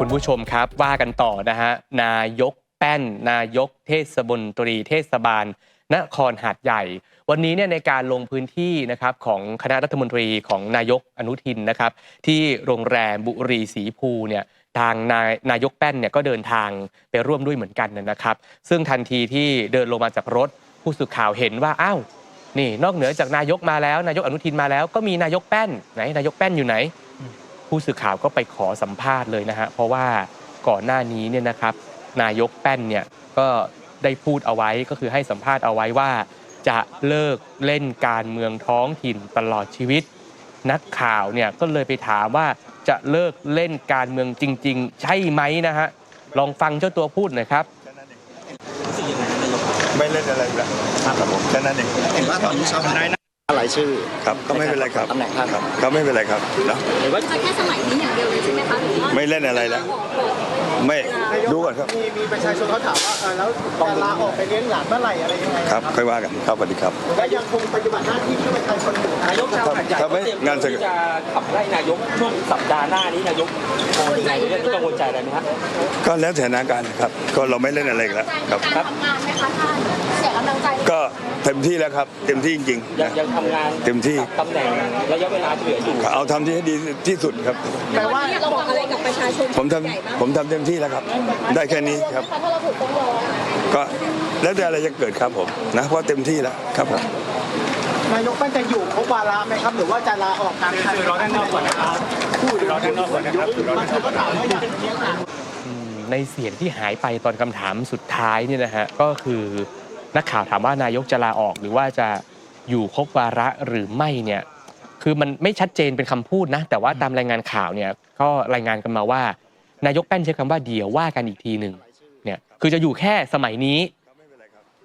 คุณผู้ชมครับว่ากันต่อนะฮะนายกแป้น นายกเทศบนตรีเทศบาล นครหาดใหญ่ วันนี้เนี่ยในการลงพื้นที่นะครับของคณะรัฐมนตรีของนายกอนุทินนะครับ ที่โรงแรมบุรีสีภูเนี่ยทางนายนายกแป้นเนี่ยก็เดินทางไปร่วมด้วยเหมือนกันนะครับ ซึ่งทันทีที่เดินลงมาจากรถผู้สื่อข่าวเห็นว่าอ้าวนี่ นอกเหนือจากนายกมาแล้ว นายกอนุทินมาแล้วก็มีนายกแป้นไหนนายกแป้นอยู่ไหน ผู้สื่อข่าวก็ไปขอสัมภาษณ์เลยนะฮะเพราะว่าก่อนหน้านี้เนี่ยนะครับนายกแป้นเนี่ยก็ได้พูดเอาไว้ก็คือให้สัมภาษณ์เอาไว้ว่า จะเลิกเล่นการเมืองท้องถิ่นตลอดชีวิต นักข่าวเนี่ยก็เลยไปถามว่าจะเลิกเล่นการเมืองจริง ๆ ใช่ไหมนะฮะลองฟังเจ้าตัวพูดหน่อยครับไม่เล่นอะไรแล้วครับผมแค่นั้นเองเห็นว่าตอนนี้ชาวหาด หลายชื่อครับก็ไม่เป็นไรครับตำแหน่งท่านครับก็ไม่เป็นไรครับเนอะหรือว่าจะแค่สมัยนี้อย่างเดียวเลยใช่ไหมคะหรือว่าไม่เล่นอะไรแล้วไม่ดูก่อนครับมีมีประชาชนเขาถามว่าเออแล้วจะลาออกไปเลี้ยงหลานเมื่อไหร่อะไรยังไงครับค่อยว่ากันครับสวัสดีครับและยังคงปฏิบัติหน้าที่เพื่อประชาชนอยู่นะนายกชาวหาดใหญ่ครับไม่เตรียมงานเสร็จที่จะขับไล่นายกช่วงสัปดาห์หน้านี้นายกมองยังไงเรื่องนี้กังวลใจอะไรไหมฮะก็แล้วแต่สถานการณ์ครับก็เราไม่เล่นอะไรอีกแล้วครับการทำงานไหมคะ เต็มที่แล้วครับ เต็มที่จริงๆยังนะ ยังทำงานเต็มที่ กับตำแหน่งระยะเวลาที่เหลืออยู่ เอาทำที่ให้ดีที่สุดครับ แปลว่าเราบอกอะไรกับประชาชนผมทำใหญ่บ้างผมทำเต็มที่แล้วครับ ได้แค่นี้ครับ ถ้าเราถูกต้องรองก็แล้วแต่อะไรจะเกิดครับผมนะเพราะเต็มที่แล้วครับผม นายกป้นจะอยู่ครบวาระไหมครับ หรือว่าจะลาออกกลารคันรอด้านนอกก่อนนะครับพูดรอด้านนอกก่อนนะครับบางคนก็ถามว่าอยากเลี้ยงหลานอืมในเสียงที่หายไปตอนคำถามสุดท้ายเนี่ยนะฮะก็คือ นักข่าวถามว่านายกจะลาออกหรือว่าจะอยู่ครบวาระหรือไม่เนี่ยคือมันไม่ชัดเจนเป็นคำพูดนะ แต่ว่าตามรายงานข่าวเนี่ยก็รายงานกันมาว่า นายกแป้นใช้คำว่าเดี๋ยวว่ากันอีกทีหนึ่งเนี่ยคือจะอยู่แค่สมัยนี้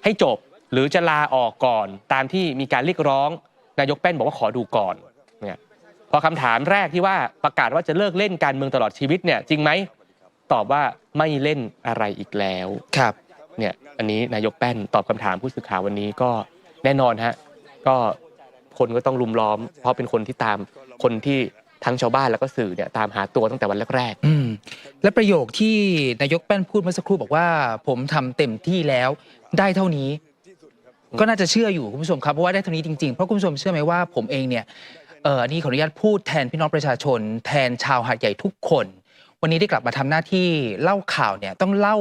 ให้จบหรือจะลาออกก่อน ตามที่มีการเรียกร้อง นายกแป้นบอกว่าขอดูก่อนเนี่ยพอคำถามแรกที่ว่าประกาศว่าจะเลิกเล่นการเมืองตลอดชีวิตเนี่ยจริงไหมตอบว่าไม่เล่นอะไรอีกแล้วครับ เนี่ยอันนี้นายกแป้นตอบคำถามผู้สื่อข่าววันนี้ก็แน่นอนฮะก็คนก็ต้องลุมล้อม เพราะเป็นคนที่ตามคนที่ทั้งชาวบ้านแล้วก็สื่อเนี่ยตามหาตัวตั้งแต่วันแรกอืมและประโยคที่นายกแป้นพูดเมื่อสักครู่บอกว่า ผมทำเต็มที่แล้วได้เท่านี้ ก็น่าจะเชื่ออยู่คุณผู้ชมครับเพราะว่าได้เท่านี้จริงๆเพราะคุณผู้ชมเชื่อไหมว่าผมเองเนี่ยเออนี่ขออนุญาตพูดแทนพี่น้องประชาชน แทนชาวหาดใหญ่ทุกคน วันนี้ได้กลับมาทำหน้าที่เล่าข่าวเนี่ยต้องเล่า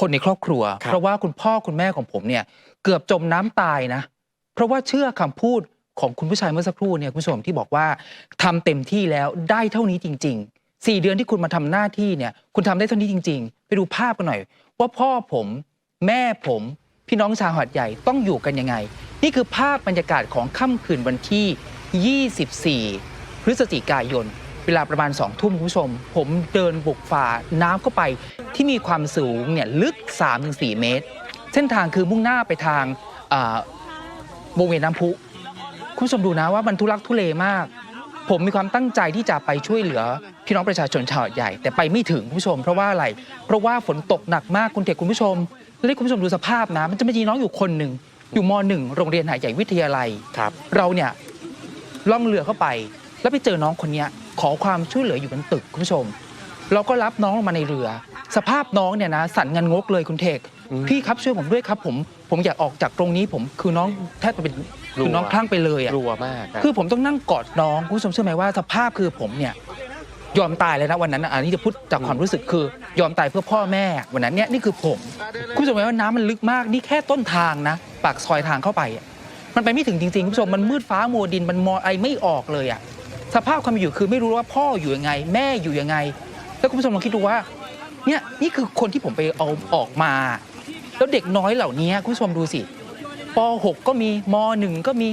คนในครอบครัว ครับ เพราะว่าคุณพ่อคุณแม่ของผมเนี่ยเกือบจมน้ำตายนะ เพราะว่าเชื่อคำพูดของคุณผู้ชายเมื่อสักครู่เนี่ยคุณผู้ชมที่บอกว่าทำเต็มที่แล้วได้เท่านี้จริงๆสี่เดือนที่คุณมาทำหน้าที่เนี่ยคุณทำได้เท่านี้จริง ๆ ไปดูภาพกันหน่อย ว่าพ่อผมแม่ผมพี่น้องชาวหาดใหญ่ต้องอยู่กันยังไง นี่คือภาพบรรยากาศของค่ำคืนวันที่ 24 พฤศจิกายน เวลาประมาณ2ทุ่มคุณผู้ชม ผมเดินบุกฝ่าน้ำเข้าไปที่มีความสูงเนี่ยลึก 3-4 เมตร เส้นทางคือมุ่งหน้าไปทางอ่าวงเวียนน้ำพุ คุณผู้ชมดูนะว่ามันทุลักทุเลมาก ผมมีความตั้งใจที่จะไปช่วยเหลือพี่น้องประชาชนชาวหาดใหญ่ แต่ไปไม่ถึงคุณผู้ชม เพราะว่าอะไรเพราะว่าฝนตกหนักมากคุณเด็กคุณผู้ชมแล้วให้คุณผู้ชมดูสภาพนะมันจะมีน้องอยู่คนหนึ่งอยู่มหนึ่งโรงเรียนหาดใหญ่วิทยาลัยๆครับเราเนี่ยล่องเรือเข้าไป แล้วไปเจอน้องคนเนี้ยขอความช่วยเหลืออยู่บนตึกคุณผู้ชม เราก็รับน้องลงมาในเรือ สภาพน้องเนี่ยนะสั่นงันงกเลยคุณเทกอืมพี่ครับช่วยผมด้วยครับผมผมอยากออกจากตรงนี้ผมคือน้องแทบจะเป็นกลัวคือน้องคลั่งไปเลยอะกลัวมากนะคือผมต้องนั่งกอดน้องคุณผู้ชมเชื่อไหมว่าสภาพคือผมเนี่ยยอมตายเลยนะวันนั้นนะอันนี้จะพูดจากความรู้สึกคือยอมตายเพื่อพ่อแม่วันนั้นเนี่ยนี่คือผมคุณผู้ชมเห็นว่าน้ำมันลึกมากนี่แค่ต้นทางนะ ปากซอยทางเข้าไปอะมันไปไม่ถึงจริงๆคุณผู้ชมมันมืดฟ้ามัวดินมันมองอะไรไม่ออกเลยอะ สภาพความเป็นอยู่คือไม่รู้ว่าพ่ออยู่ยังไง แม่อยู่ยังไง แล้วคุณผู้ชมลองคิดดูว่าเนี่ยนี่คือคนที่ผมไปเอาออกมา แล้วเด็กน้อยเหล่านี้คุณผู้ชมดูสิป .6 ก็มีม .1 ก็มี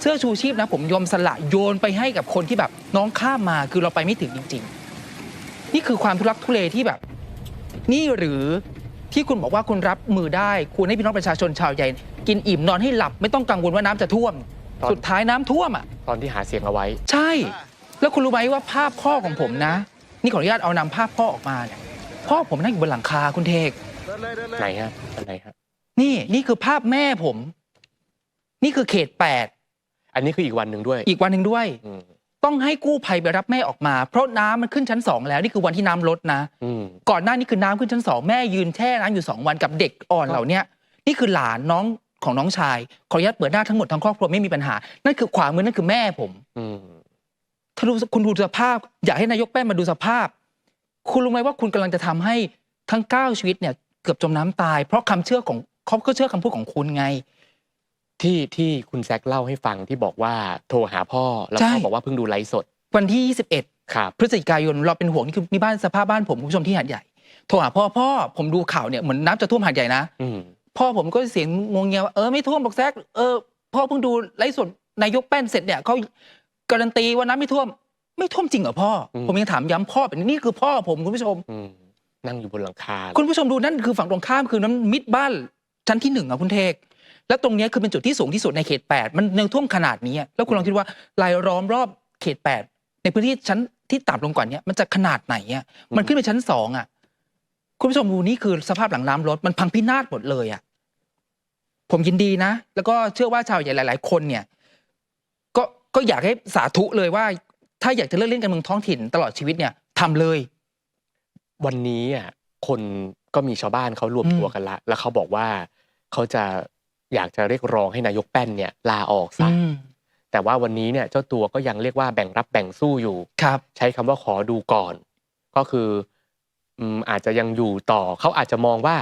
เสื้อชูชีพนะ ผมยอมสละโยนไปให้กับคนที่แบบน้องข้ามมาคือเราไปไม่ถึงจริง ๆ นี่คือความทุลักทุเลที่แบบ นี่หรือที่คุณบอกว่าคุณรับมือได้ คุณให้พี่น้องประชาชนชาวใหญ่ กินอิ่มนอนให้หลับไม่ต้องกังวลว่าน้ำจะท่วม ตอน สุดท้ายน้ำท่วมอะ ตอนที่หาเสียงเอาไว้ ใช่ แล้วคุณรู้ไหมว่าภาพพ่อของผมนะ นี่ขออนุญาตเอานำภาพพ่อออกมาเนี่ย พ่อผมนั่งอยู่บนหลังคาคุณเทก ไหนฮะอันไหนฮะนี่นี่คือภาพแม่ผม นี่คือเขตแปดอันนี้คืออีกวันหนึ่งด้วยอีกวันหนึ่งด้วย อืมต้องให้กู้ภัยไปรับแม่ออกมา เพราะน้ำมันขึ้นชั้นสองแล้วนี่คือวันที่น้ำลดนะ อืมก่อนหน้านี้คือน้ำขึ้นชั้นสองแม่ยืนแช่น้ำอยู่สองวันกับเด็กอ่อนเหล่าเนี้ยนี่คือหลานน้อง ของน้องชาย ขออนุญาตเปิดหน้าทั้งหมดทั้งครอบครัวไม่มีปัญหา นั่นคือขวามือนั่นคือแม่ผมอืมถ้าดูคุณดูสภาพ อยากให้นายกแป้นมาดูสภาพ คุณรู้ไหมว่าคุณกำลังจะทำให้ทั้งเก้าชีวิตเนี่ย เกือบจมน้ำตาย เพราะคำเชื่อของเขาก็เชื่อคำพูดของคุณไง ที่ที่คุณแซคเล่าให้ฟังที่บอกว่าโทรหาพ่อแล้วใช่พ่อบอกว่าเพิ่งดูไลฟ์สด วันที่ 21ครับพฤศจิกายนเราเป็นห่วงนี่คือนี่บ้านสภาพบ้านผมคุณผู้ชมที่หาดใหญ่โทรหาพ่อพ่อผมดูข่าวเนี่ยเหมือนน้ำจะท่วมหาดใหญ่นะอืม พ่อผมก็เสียงงงเงียว่าเออไม่ท่วมบอกแซกเออพ่อเพิ่งดูไลฟ์สดนายกแป้นเสร็จเนี่ยเขาการันตีว่าน้ำไม่ท่วม ไม่ท่วมจริงเหรอพ่ออมผมยังถามย้ำพ่อแบบนี้นี่คือพ่อผมคุณผู้ชมอืมนั่งอยู่บนหลังคา คุณผู้ชมดูนั่นคือฝั่งตรงข้ามคือน้ำมิดบ้านชั้นที่หนึ่งอะคุณเทก แล้วตรงเนี้ยคือเป็นจุดที่สูงที่สุดในเขต 8 มันยังท่วมขนาดนี้อะแล้วคุณลองคิดว่าลายล้อมรอบเขต 8 ในพื้นที่ชั้นที่ต่ำลงกว่านี้มันจะขนาดไหนอะมันขึ้นไปชั้นสองอะ คุณผู้ชมดูนี่คือสภาพหลังน้ำรถมันพังพินาศหมดเลยอะผมยินดีนะ แล้วก็เชื่อว่าชาวใหญ่หลาย ๆ คนเนี่ย ก็ก็อยากให้สาธุเลยว่า ถ้าอยากจะเลิกเล่นการเมืองท้องถิ่นตลอดชีวิตเนี่ยทำเลย วันนี้อะคนก็มีชาวบ้านเขารวมอืมตัวกันละ แล้วเขาบอกว่าเขาจะอยากจะเรียกร้องให้นายกแป้นเนี่ย ลาออกซะอืมแต่ว่าวันนี้เนี่ยเจ้าตัวก็ยังเรียกว่าแบ่งรับแบ่งสู้อยู่ครับ ใช้คำว่าขอดูก่อน ก็คือ อืมอาจจะยังอยู่ต่อเขาอาจจะมองว่า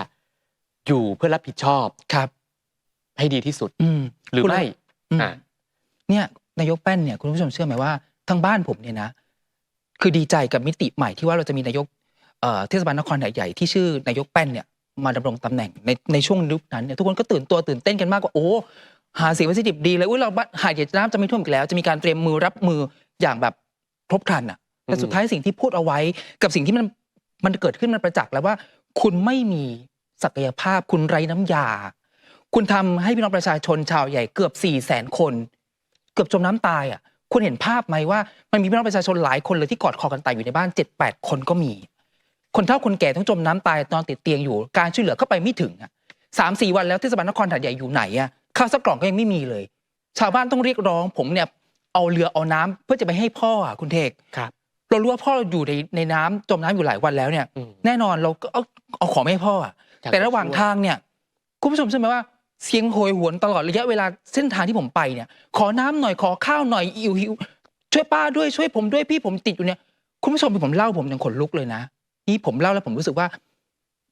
อยู่เพื่อรับผิดชอบครับ ให้ดีที่สุดอืมหรือคุณไม่อืมอะเนี่ยนายกแป้นเนี่ยคุณผู้ชมเชื่อไหมว่าทางบ้านผมเนี่ยนะ คือดีใจกับมิติใหม่ที่ว่าเราจะมีนายกเอ่อเทศบาลนครหาดใหญ่ที่ชื่อนายกแป้นเนี่ยมาดำรงตำแหน่งในในช่วงยุคนั้นเนี่ยทุกคนก็ตื่นตัวตื่นเต้นกันมากว่าโอ้หาเสียงวัสิดิบดีเลยอุ้ยเราบ้านหาดใหญ่น้ำจะไม่ท่วมอีกแล้ว จะมีการเตรียมมือรับมืออย่างแบบครบครันอะแต่สุดท้ายสิ่งที่พูดเอาไว้กับสิ่งที่มัน มันเกิดขึ้นมันประจักษ์แล้วว่า คุณไม่มีศักยภาพ คุณไร้น้ำยา คุณทำให้พี่น้องประชาชนชาวใหญ่เกือบ4ี่แสนคน เกือบจมน้ำตายอะคุณเห็นภาพไหมว่ามันมีพี่น้องประชาชนหลายคนเลยที่กอดคอกันตายอยู่ในบ้าน7จ็ดแปดคนก็มี คนเฒ่าคนแก่ต้องจมน้ำตายนอนติดเตียงอยู่การช่วยเหลือเข้าไปไม่ถึงอะสามสี่วันแล้วเทศบาลนครหาดใหญ่อยู่ไหนอะข้าวสักกล่องก็ยังไม่มีเลย ชาวบ้านต้องเรียกร้อง ผมเนี่ยเอาเรือเอาน้ำเพื่อจะไปให้พ่ออะคุณเทกครับ เรารู้ว่าพ่ออยู่ในในน้ำจมน้ำอยู่หลายวันแล้วเนี่ย อืม แน่นอนเราก็เอาเอาของมาให้พ่ออะอยากแต่ระหว่างจะช่วยทางเนี่ยคุณผู้ชมใช่อไหมว่าเสียงโหยหวนตลอดระยะเวลาเส้นทางที่ผมไปเนี่ย ขอน้ำหน่อยขอข้าวหน่อยอิวหิวช่วยป้าด้วยช่วยผมด้วยพี่ผมติดอยู่เนี่ย คุณผู้ชมผมเล่าผมยังขนลุกเลยนะนี่ผมเล่าแล้วผมรู้สึกว่า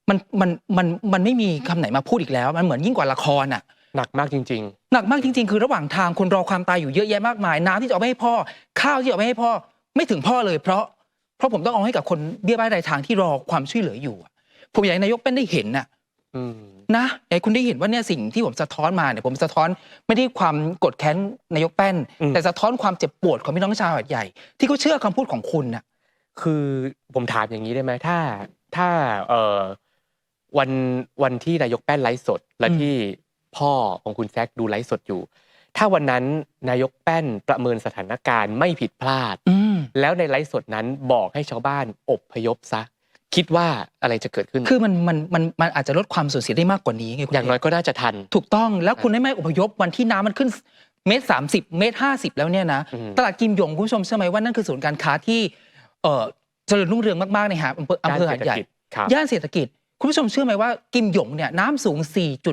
มันมันมันมันไม่มีคำไหนมาพูดอีกแล้ว มันเหมือนยิ่งกว่าละครอะ หนักมากจริง หนักมากจริงๆ คือระหว่างทางคนรอความตายอยู่เยอะแยะมากมาย น้ำที่จะเอาไปให้พ่อ ข้าวที่จะเอาไปให้พ่อ ไม่ถึงพ่อเลยเพราะเพราะผมต้องเอาให้กับคนเบี้ยบ้ายรายทางที่รอความช่วยเหลืออยู่อะผมอยากให้นายกเป็นได้เห็นน่ะๆอืมนะอยากให้คุณได้เห็นว่าเนี่ยสิ่งที่ผมสะท้อนมาเนี่ยผมสะท้อนไม่ได้ความกดแค้นนายกแป้น อืม แต่สะท้อนความเจ็บปวดของพี่น้องชาวหาดใหญ่ ที่เขาเชื่อคำพูดของคุณน่ะ คือผมถามอย่างนี้ได้ไหมถ้าถ้าเอ่อวันวันที่นายกแป้นไลฟ์สด และอืม ที่พ่อของคุณแซคดูไลฟ์สดอยู่ ถ้าวันนั้นนายกแป้นประเมินสถานการณ์ไม่ผิดพลาด อืม แล้วในไลฟ์สดนั้นบอกให้ชาวบ้านอบพยพซะ คิดว่าอะไรจะเกิดขึ้น คือมันมันมันมันอาจจะลดความสูญเสียได้มากกว่านี้ไงคุณอย่างน้อยก็น่าจะทัน ถูกต้องแล้วคุณได้ไม่อพยพวันที่น้ำมันขึ้นเมตรสามสิบเมตรห้าสิบแล้วเนี่ยนะอืมตลาดกิมหยงคุณผู้ชมเชื่อไหมว่านั่นคือศูนย์การค้าที่เออเจริญรุ่งเรืองมากๆในหาดอำเภออำเภอหาดใหญ่ครับย่านเศรษฐกิจคุณผู้ชมเชื่อไหมว่ากิมหยงเนี่ยน้ำสูง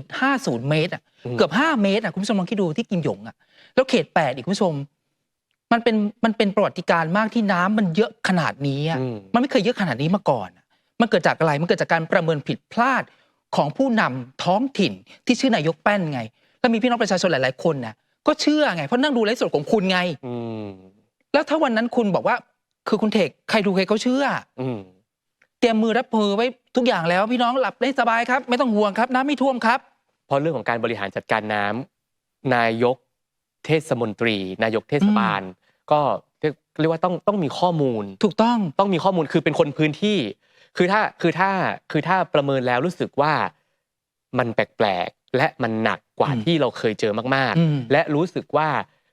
4.50 เมตรอะอืมเกือบ 5 เมตรอะคุณผู้ชมลองคิดดูที่กิมหยงอะแล้วเขต 8 อีกคุณผู้ชม มันเป็นมันเป็นประวัติการณ์มากที่น้ำมันเยอะขนาดนี้อะอืมมันไม่เคยเยอะขนาดนี้มาก่อนอะมันเกิดจากอะไรมันเกิดจากการประเมินผิดพลาดของผู้นำท้องถิ่นที่ชื่อนายกแป้นไง แล้วมีพี่น้องประชาชนหลาย ๆ คนน่ะก็เชื่อไง เพราะนั่งดูไลฟ์สดของคุณไงอืมแล้วถ้าวันนั้นคุณบอกว่า คือคุณเทคใครดูใครเขาเชื่ออืมเตรียมมือรับมือไว้ทุกอย่างแล้ว พี่น้องหลับได้สบายครับ ไม่ต้องห่วงครับ น้ำไม่ท่วมครับ เพราะเรื่องของการบริหารจัดการน้ำนายก เทศมนตรี นายกเทศบาล ก็เรียกเรียกว่าต้องต้องมีข้อมูล ถูกต้องต้องมีข้อมูลคือเป็นคนพื้นที่ คือถ้าคือถ้าคือถ้าประเมินแล้วรู้สึกว่ามันแปลกๆและมันหนักกว่าอืมที่เราเคยเจอมากอืมๆและรู้สึกว่า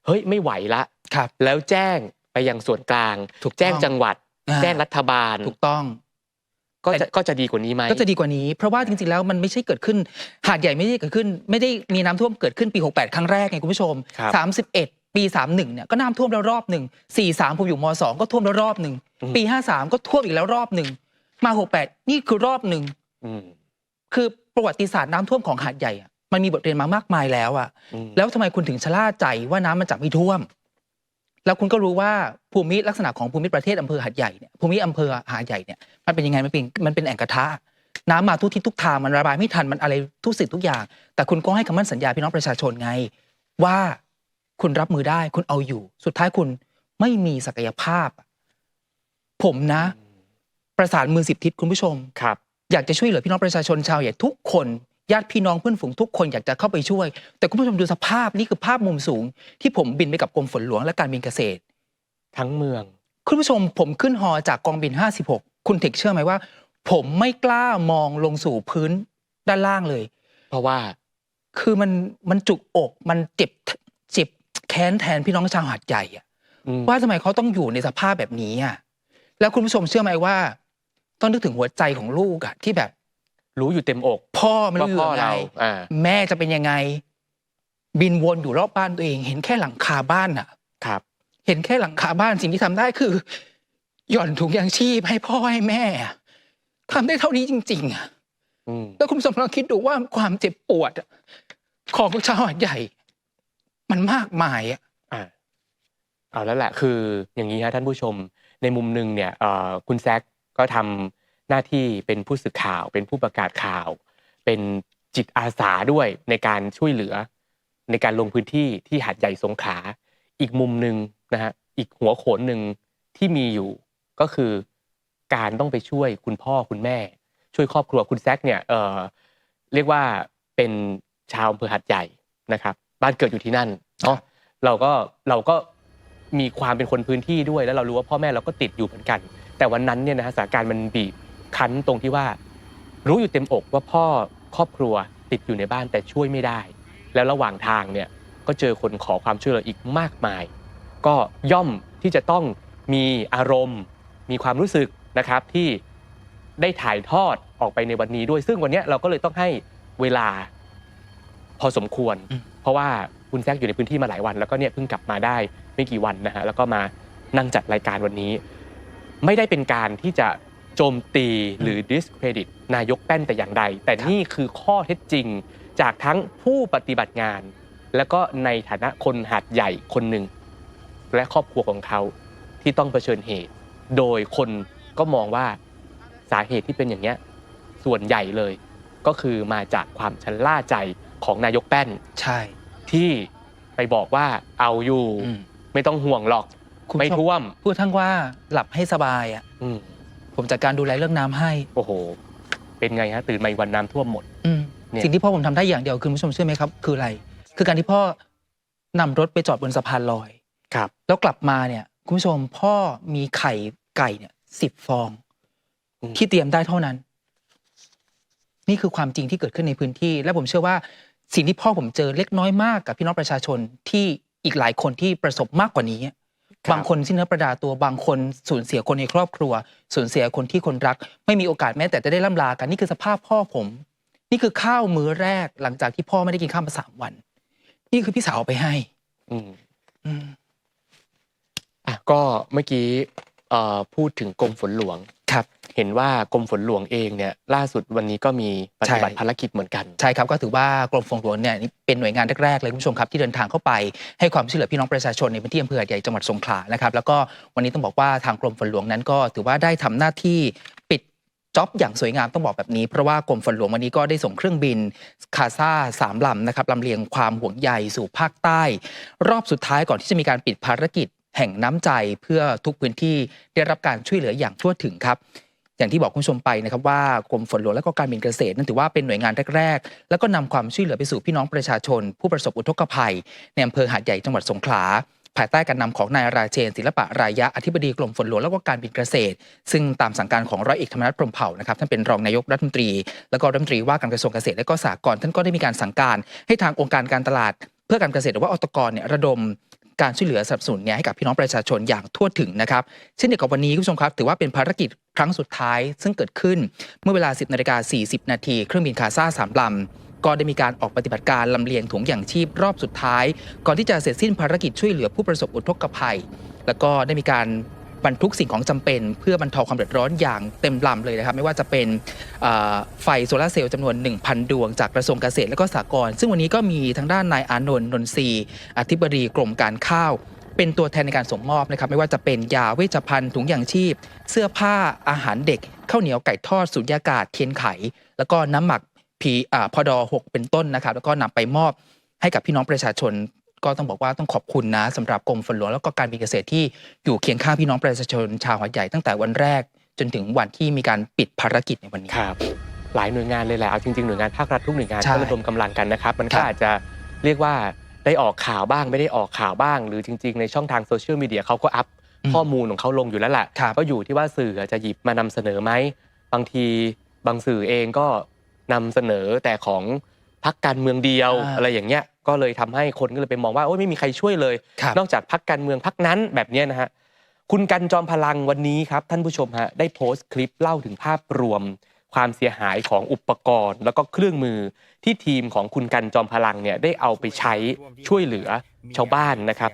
เฮ้ยไม่ไหวละครับแล้วแจ้งไปยังส่วนกลางถูกต้องแจ้งจังหวัดอ่าแจ้งรัฐบาลถูกต้อง ก็แต่จะก็จะดีกว่านี้ไหม ก็จะดีกว่านี้ เพราะว่าจริงๆแล้วมันไม่ใช่เกิดขึ้น หาดใหญ่ไม่ได้เกิดขึ้น ไม่ได้มีน้ำท่วมเกิดขึ้นปี 68 ครั้งแรกไงคุณผู้ชม ครับ 31 ปีสามหนึ่งเนี่ยก็น้ำท่วมแล้วรอบหนึ่งสี่สามผมอยู่มสองก็ท่วมแล้วรอบหนึ่งอืมปีห้าสามก็ท่วมอีกแล้วรอบหนึ่งมาหกแปดนี่คือรอบหนึ่งอืมคือประวัติศาสตร์น้ำท่วมของหาดใหญ่อะมันมีบทเรียนมามากมายแล้วอะอืมแล้วทำไมคุณถึงชะล่าใจว่าน้ำมันจะไม่ท่วม แล้วคุณก็รู้ว่าภูมิลักษณะของภูมิประเทศอำเภอหาดใหญ่เนี่ยภูมิอำเภอหาดใหญ่เนี่ยมันเป็นยังไงมันเป็นมันเป็นแอ่งกระทะน้ำมาทุกทิศทุกทางมันระบายไม่ทันมันอะไรทุกสิ่งทุกอย่าง แต่คุณก็ให้คำมั่นสัญญาพี่น้องประชาชนไง ว่าคุณรับมือได้คุณเอาอยู่ สุดท้ายคุณไม่มีศักยภาพ ผมนะ ประสานมือสิบทิศคุณผู้ชมครับ อยากจะช่วยเหลือพี่น้องประชาชนชาวใหญ่ทุกคน ญาติพี่น้องเพื่อนฝูงทุกคนอยากจะเข้าไปช่วย แต่คุณผู้ชมดูสภาพนี่คือภาพมุมสูง ที่ผมบินไปกับกรมฝนหลวงและการบินเกษตร ทั้งเมือง คุณผู้ชมผมขึ้นฮอจากกองบิน 56 คุณเทคเชื่อไหมว่า ผมไม่กล้ามองลงสู่พื้นด้านล่างเลย เพราะว่าคือมันมันจุกอกมันเจ็บเจ็บแค้นแทนพี่น้องชาวหาดใหญ่อะอืมว่าทำไมเขาต้องอยู่ในสภาพแบบนี้อะแล้วคุณผู้ชมเชื่อไหมว่า ต้องนึกถึงหัวใจของลูกอะที่แบบ รู้อยู่เต็มอก พ่อไม่ว่ารู้อพ่อยู่ยังไงเราอ่า แม่จะเป็นยังไง บินวนอยู่รอบบ้านตัวเอง เห็นแค่หลังคาบ้านอะครับ เห็นแค่หลังคาบ้านสิ่งที่ทำได้คือ หย่อนถุงยางชีพให้พ่อให้แม่อะทำได้เท่านี้จริงๆอะอืมแล้วคุณผู้ชมลองคิดดูว่าความเจ็บปวดอะของชาวหาดใหญ่ มันมากมายอะ อ่าเอาแล้วแหละคืออย่างนี้ฮะท่านผู้ชมในมุมหนึ่งเนี่ยเอ่อคุณแซคก็ทำ หน้าที่เป็นผู้สื่อข่าว เป็นผู้ประกาศข่าว เป็นจิตอาสาด้วยในการช่วยเหลือ ในการลงพื้นที่ที่หาดใหญ่สงขลาอีกมุมหนึ่งนะฮะอีกหัวโขนหนึ่งที่มีอยู่ก็คือการต้องไปช่วยคุณพ่อคุณแม่ ช่วยครอบครัวคุณแซคเนี่ยเอ่อเรียกว่าเป็นชาวอำเภอหาดใหญ่นะครับบ้านเกิดอยู่ที่นั่นเนาะเราก็เราก็มีความเป็นคนพื้นที่ด้วย แล้วเรารู้ว่าพ่อแม่เราก็ติดอยู่เหมือนกัน แต่วันนั้นเนี่ยนะฮะสถานการณ์มันบีบ คั้นตรงที่ว่า รู้อยู่เต็มอกว่าพ่อครอบครัวติดอยู่ในบ้านแต่ช่วยไม่ได้ แล้วระหว่างทางเนี่ยก็เจอคนขอความช่วยเหลืออีกมากมาย ก็ย่อมที่จะต้องมีอารมณ์ มีความรู้สึกนะครับที่ได้ถ่ายทอดออกไปในวันนี้ด้วย ซึ่งวันเนี้ยเราก็เลยต้องให้เวลาพอสมควรอืมเพราะว่าคุณแซกอยู่ในพื้นที่มาหลายวัน แล้วก็เนี่ยเพิ่งกลับมาได้ไม่กี่วันนะฮะแล้วก็มานั่งจัดรายการวันนี้ ไม่ได้เป็นการที่จะ โจมตีหรือ discredit นายกแป้นแต่อย่างใด แต่นี่คือข้อเท็จจริงจากทั้งผู้ปฏิบัติงาน แล้วก็ในฐานะคนหาดใหญ่คนหนึ่ง และครอบครัวของเขาที่ต้องเผชิญเหตุ โดยคนก็มองว่าสาเหตุที่เป็นอย่างเนี้ยส่วนใหญ่เลย ก็คือมาจากความชะล่าใจของนายกแป้น ใช่ ที่ไปบอกว่าเอาอยู่ อืม ไม่ต้องห่วงหรอก คุณไม่ผู้ชท่วม พูดทั้งว่าหลับให้สบายอะอืม ผมจัดการดูแลเรื่องน้ำให้ โอ้โห เป็นไงฮะ ตื่นมาอีกวันน้ำท่วมหมด อืมเนี่ย สิ่งที่พ่อผมทำได้อย่างเดียวคือคุณผู้ชมเชื่อไหมครับ คืออะไร คือการที่พ่อนำรถไปจอดบนสะพานลอย ครับ แล้วกลับมาเนี่ยคุณผู้ชมพ่อมีไข่ไก่เนี่ยสิบฟอง อืม ที่เตรียมได้เท่านั้น นี่คือความจริงที่เกิดขึ้นในพื้นที่ และผมเชื่อว่า สิ่งที่พ่อผมเจอเล็กน้อยมากกับพี่น้องประชาชนที่อีกหลายคนที่ประสบมากกว่านี้ บางคนสิ้นเนื้อประดาตัวบางคนสูญเสียคนในครอบครัว สูญเสียคนที่คนรัก ไม่มีโอกาสแม้แต่จะได้ล่ำลากันนี่คือสภาพพ่อผม นี่คือข้าวมื้อแรกหลังจากที่พ่อไม่ได้กินข้าวมาสามวัน นี่คือพี่สาวเอาไปให้ อืมอืมอะก็เมื่อกี้เอ่อพูดถึงกรมฝนหลวงครับ เห็นว่ากรมฝนหลวงเองเนี่ยล่าสุดวันนี้ก็มีปฏิบัติใช่ภารกิจเหมือนกัน ใช่ครับก็ถือว่ากรมฝนหลวงเนี่ยนี่เป็นหน่วยงานแรกๆเลยคุณผู้ชมครับที่เดินทางเข้าไปให้ความช่วยเหลือพี่น้องประชาชนในพื้นที่อำเภอหาดใหญ่จังหวัดสงขลานะครับแล้วก็วันนี้ต้องบอกว่าทางกรมฝนหลวงนั้นก็ถือว่าได้ทำหน้าที่ปิดจ็อบอย่างสวยงามต้องบอกแบบนี้ เพราะว่ากรมฝนหลวงวันนี้ก็ได้ส่งเครื่องบินคาซาสามลำนะครับลำเลียงความห่วงใยสู่ภาคใต้ รอบสุดท้ายก่อนที่จะมีการปิดภารกิจแห่งน้ำใจเพื่อทุกพื้นที่ได้รับการช่วยเหลืออย่างทั่วถึงครับ อย่างที่บอกคุณผู้ชมไปนะครับว่ากรมฝนหลวงและก็การบินเกษตรนั้นถือว่าเป็นหน่วยงานแรกๆ แล้วก็นำความช่วยเหลือไปสู่พี่น้องประชาชน ผู้ประสบอุทกภัยในอำเภอหาดใหญ่จังหวัดสงขลาภายใต้การนำของนายราเชนศิลปะรายะอธิบดีกรมฝนหลวงและก็การบินเกษตร ซึ่งตามสั่งการของร้อยเอกธรรมนัฐพรมเผ่านะครับท่านเป็นรองนายกรัฐมนตรี แล้วก็รัฐมนตรีว่าการกระทรวงเกษตรและก็สหกรณ์ท่านก็ได้มีการสั่งการให้ทางองค์การการตลาด เพื่อการเกษตรหรือว่าอตกรเนี่ยระดม การช่วยเหลือสนับสนุนเนี่ยให้กับพี่น้องประชาชนอย่างทั่วถึงนะครับเช่นเดียวกับวันนี้คุณผู้ชมครับ ถือว่าเป็นภารกิจครั้งสุดท้าย ซึ่งเกิดขึ้นเมื่อเวลา 10นาฬิกา40 นาทีเครื่องบินคาซ่าสามลำก็ได้มีการออกปฏิบัติการลำเลียงถุงอย่างชีพรอบสุดท้าย ก่อนที่จะเสร็จสิ้นภารกิจช่วยเหลือผู้ประสบอุทกภัย แล้วก็ได้มีการ บรรทุกสิ่งของจำเป็น เพื่อบรรเทาความเดือดร้อนอย่างเต็มลำเลยนะครับ ไม่ว่าจะเป็นไฟโซลาเซลล์จำนวน 1,000 ดวงจากกระทรวงเกษตรและก็สหกรณ์ซึ่งวันนี้ก็มีทางด้านนายอานนท์นนทรีอธิบดีกรมการข้าวเป็นตัวแทนในการส่งมอบนะครับไม่ว่าจะเป็นยาเวชภัณฑ์ถุงยางชีพ เสื้อผ้าอาหารเด็กข้าวเหนียวไก่ทอดสุญญากาศเทียนไข แล้วก็น้ำหมักพีอพอดอ6เป็นต้นนะครับ แล้วก็นำไปมอบให้กับพี่น้องประชาชน ก็ต้องบอกว่าต้องขอบคุณนะสำหรับกรมฝนหลวงแล้วก็การบินเกษตรที่อยู่เคียงข้างพี่น้องประชาชนชาวหัดใหญ่ตั้งแต่วันแรก จนถึงวันที่มีการปิดภารกิจในวันนี้ ครับหลายหน่วยงานเลยแหละเอาจริงๆหน่วยงานภาครัฐทุกหน่วยงานใช่ก็ระดมกำลังกันนะครับ มันครัก็บอาจจะเรียกว่าได้ออกข่าวบ้างไม่ได้ออกข่าวบ้าง หรือจริง ๆ ในช่องทางโซเชียลมีเดียเขาก็อัพข้อมูลของเขาลงอยู่แล้วแหละครับก็อยู่ที่ว่าสื่อจะหยิบมานำเสนอไหมบางทีบางสื่อเองก็นำเสนอแต่ของพักการเมืองเดียวอ่า อะไรอย่างเงี้ย ก็เลยทำให้คนก็เลยไปมองว่าโอ้ยไม่มีใครช่วยเลยครับนอกจากพักการเมืองพักนั้นแบบเนี้ยนะฮะคุณกันจอมพลังวันนี้ครับท่านผู้ชมฮะได้โพสต์คลิปเล่าถึงภาพรวม ความเสียหายของอุปกรณ์ แล้วก็เครื่องมือที่ทีมของคุณกันจอมพลังเนี่ยได้เอาไปใช้ช่วยเหลือชาวบ้านนะครับ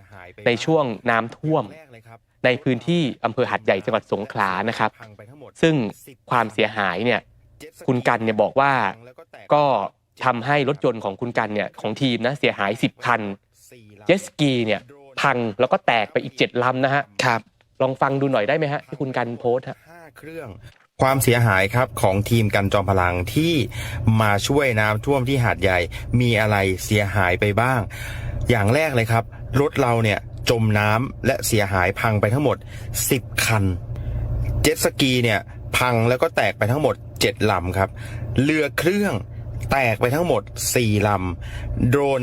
ในช่วงน้ำท่วม ในพื้นที่อำเภอหัดใหญ่จังหวัดสงขลานะครับ ซึ่งความเสียหายเนี่ยคุณกันเนี่ยบอกว่าก็ ทำให้รถยนต์ของคุณกันเนี่ยของทีมนะเสียหาย 10 คันเจตสกีเนี่ยพังแล้วก็แตกไปอีก 7 ลำนะฮะครับลองฟังดูหน่อยได้ไหมฮะที่คุณกันโพสต์ฮะห้าเครื่องความเสียหายครับของทีมกันจอมพลังที่มาช่วยน้ำท่วมที่หาดใหญ่ มีอะไรเสียหายไปบ้าง อย่างแรกเลยครับ รถเราเนี่ยจมน้ำและเสียหายพังไปทั้งหมด 10 คัน เจ็ตสกีเนี่ยพังแล้วก็แตกไปทั้งหมด 7ลำครับ เรือเครื่อง แตกไปทั้งหมด 4 ลำ โดรน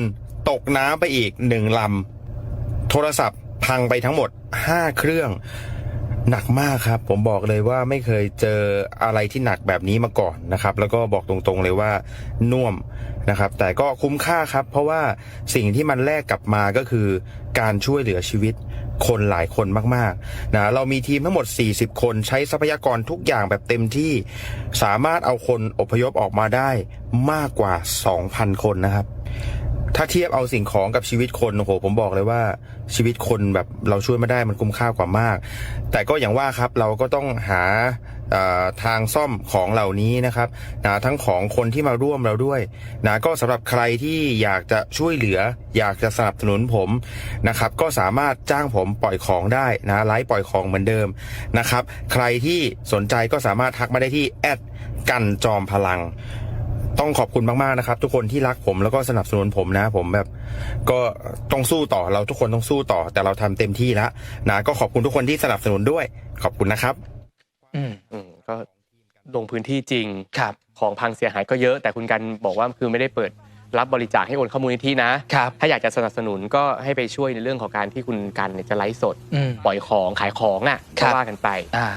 ตกน้ำไปอีก 1 ลำ โทรศัพท์พังไปทั้งหมด 5 เครื่อง หนักมากครับ ผมบอกเลยว่าไม่เคยเจออะไรที่หนักแบบนี้มาก่อนนะครับ แล้วก็บอกตรงๆเลยว่าน่วมนะครับ แต่ก็คุ้มค่าครับ เพราะว่าสิ่งที่มันแลกกลับมาก็คือการช่วยเหลือชีวิต คนหลายคนมากๆนะเรามีทีมทั้งหมด 40 คนใช้ทรัพยากรทุกอย่างแบบเต็มที่สามารถเอาคนอพยพออกมาได้มากกว่า 2,000 คนนะครับ ถ้าเทียบเอาสิ่งของกับชีวิตคนโอ้โหผมบอกเลยว่าชีวิตคนแบบเราช่วยไม่ได้มันคุ้มค่ากว่ามาก แต่ก็อย่างว่าครับเราก็ต้องหา ทางซ่อมของเหล่านี้นะครับนะทั้งของคนที่มาร่วมเราด้วยนะก็สำหรับใครที่อยากจะช่วยเหลือ อยากจะสนับสนุนผมนะครับ ก็สามารถจ้างผมปล่อยของได้นะไลฟ์ปล่อยของเหมือนเดิมนะครับ ใครที่สนใจก็สามารถทักมาได้ที่แอดกันจอมพลังต้องขอบคุณมากๆนะครับ ทุกคนที่รักผมแล้วก็สนับสนุนผมนะ ผมแบบ ก็ต้องสู้ต่อเราทุกคนต้องสู้ต่อ แต่เราทำเต็มที่แล้วนะก็ขอบคุณทุกคนที่สนับสนุนด้วย ขอบคุณนะครับ อืม ก็ลงพื้นที่จริงครับของพังเสียหายก็เยอะ แต่คุณกันบอกว่าคือไม่ได้เปิดรับบริจาคให้โอนเข้ามูลนิธินะ ครับ ถ้าอยากจะสนับสนุนก็ให้ไปช่วยในเรื่องของการที่คุณกันเนี่ยจะไลฟ์สด อืม ปล่อยของขายของอะครัก็บ ว่ากันไป อ่า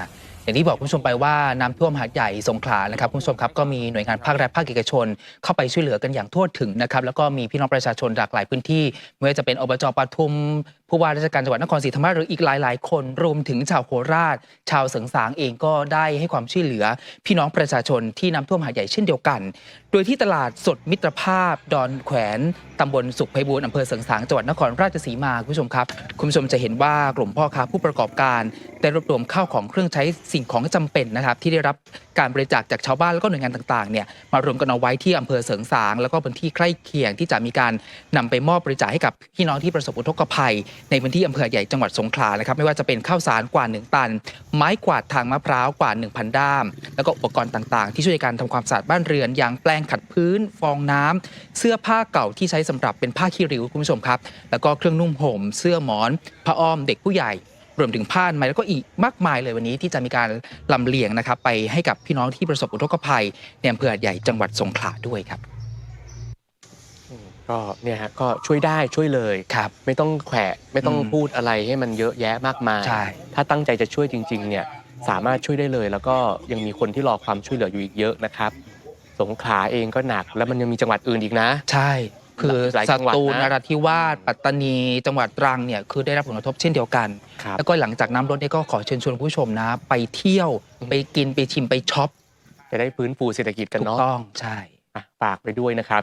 อย่างที่บอกคุณผู้ชมไปว่าน้ำท่วมหาดใหญ่สงขลานะครับคุณผู้ชมครับก็มีหน่วยงานภาครัฐภาคเอกชน เข้าไปช่วยเหลือกันอย่างทั่วถึงนะครับแล้วก็มีพี่น้องประชาชนหลากหลายพื้นที่ไม่ว่าจะเป็นอบจปทุม ผู้ว่าราชการจังหวัดนครศรีธรรมราชหรืออีกหลาย ๆ คนรวมถึงชาวโคราช ชาวเสิงสางเองก็ได้ให้ความช่วยเหลือ พี่น้องประชาชนที่น้ำท่วมหาดใหญ่เช่นเดียวกัน โดยที่ตลาดสดมิตรภาพ ดอนแขวนตำบลสุขไพบูลย์อำเภอเสิงสางจังหวัดนครราชสีมาคุณผู้ชมครับ คุณผู้ชมจะเห็นว่ากลุ่มพ่อค้าผู้ประกอบการได้รวบรวมข้าวของเครื่องใช้สิ่งของจำเป็นนะครับที่ได้รับการบริจาคจากชาวบ้านแล้วก็หน่วยงานต่าง ๆ เนี่ยมารวมกันเอาไว้ที่อำเภอเสิงสาง แล้วก็พื้นที่ใกล้เคียงที่จะมีการนำไปมอบบริจาคให้กับพี่น้องที่ประสบอุทกภัยในพื้นที่อำเภอใหญ่จังหวัดสงขลานะครับไม่ว่าจะเป็นข้าวสารกว่า 1 ตัน ไม้กวาดทางมะพร้าวกว่า 1,000 ด้าม แล้วก็อุปกรณ์ต่างๆ ที่ช่วยในการทำความสะอาดบ้านเรือนอย่างแปลงขัดพื้น ฟองน้ำเสื้อผ้าเก่าที่ใช้สำหรับเป็นผ้าขี้ริ้วคุณผู้ชมครับแล้วก็เครื่องนุ่มห่มเสื้อหมอนผ้าอ้อมเด็กผู้ใหญ่รวมถึงผ้าอนามัยแล้วก็อีกมากมายเลยวันนี้ที่จะมีการลำเลียงนะครับไปให้กับพี่น้องที่ประสบอุทกภัยในอำเภอใหญ่จังหวัดสงขลาด้วยครับ ก็เนี่ยฮะก็ช่วยได้ช่วยเลยครับไม่ต้องแขวะไม่ต้องอืมพูดอะไรให้มันเยอะแยะมากมาย ใช่ ถ้าตั้งใจจะช่วยจริง ๆ เนี่ยสามารถช่วยได้เลย แล้วก็ยังมีคนที่รอความช่วยเหลืออยู่อีกเยอะนะครับ สงขลาเองก็หนักแล้วมันยังมีจังหวัดอื่นอีกนะ ใช่ คือหลายสจังหวัดตูลนะนราธิวาสปัตตานี จังหวัดตรังเนี่ยคือได้รับผลกระทบเช่นเดียวกัน ครับ แล้วก็หลังจากน้ำลดเนี่ยก็ขอเชิญชวนผู้ชมนะ ไปเที่ยวอืม ไปกินไปชิมไปช็อปจะได้ฟื้นฟูเศรษฐกิจกันถูกเนาะต้องใช่ อะฝากไปด้วยนะครับ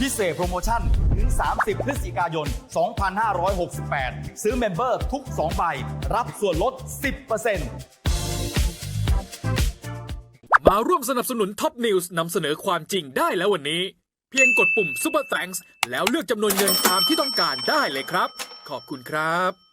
พิเศษโปรโมชั่น ถึง 30 พฤศจิกายน 2568 ซื้อเมมเบอร์ทุก 2 ใบ รับส่วนลด 10%มาร่วมสนับสนุนท็อปนิวส์นำเสนอความจริงได้แล้ววันนี้ เพียงกดปุ่ม Super Thanks แล้วเลือกจำนวนเงินตามที่ต้องการได้เลยครับ ขอบคุณครับ